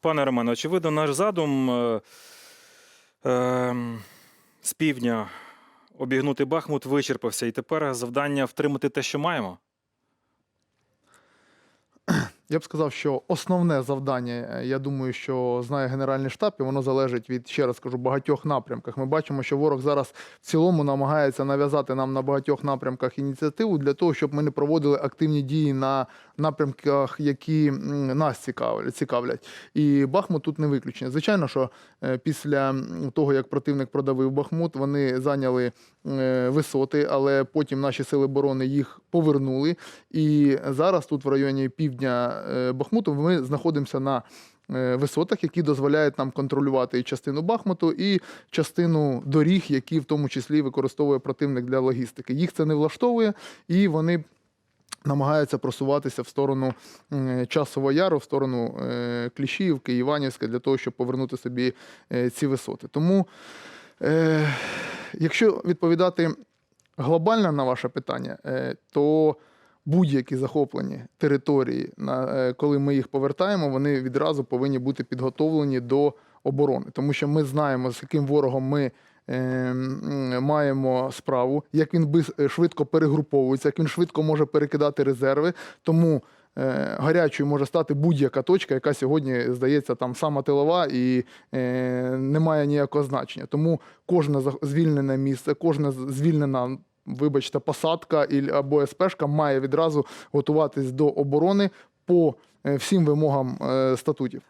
Пане Романе, очевидно, наш задум е, е, з півдня обігнути Бахмут вичерпався, і тепер завдання втримати те, що маємо. Я б сказав, що основне завдання, е, я думаю, що знає Генеральний штаб, і воно залежить від, ще раз кажу, багатьох напрямках. Ми бачимо, що ворог зараз в цілому намагається нав'язати нам на багатьох напрямках ініціативу для того, щоб ми не проводили активні дії на напрямках, які нас цікавлять. І Бахмут тут не виключення. Звичайно, що е, після того, як противник продавив Бахмут, вони зайняли е, висоти, але потім наші сили оборони їх повернули. І зараз тут в районі півдня е, Бахмуту ми знаходимося на висотах, які дозволяють нам контролювати частину Бахмуту, і частину доріг, які в тому числі використовує противник для логістики. Їх це не влаштовує, і вони. Намагаються просуватися в сторону Часового Яру, в сторону е, Кліщіївки, Іванівська, для того, щоб повернути собі е, ці висоти. Тому, е, якщо відповідати глобально на ваше питання, то будь-які захоплені території, коли ми їх повертаємо, вони відразу повинні бути підготовлені до оборони, тому що ми знаємо, з яким ворогом ми. Е, м, Маємо справу, як він бис- швидко перегруповується, як він швидко може перекидати резерви. Тому е, гарячою може стати будь-яка точка, яка сьогодні здається там сама тилова і е, не має ніякого значення. Тому кожне звільнене місце, кожна звільнена, вибачте, посадка або СПшка має відразу готуватись до оборони по е, всім вимогам е, статутів.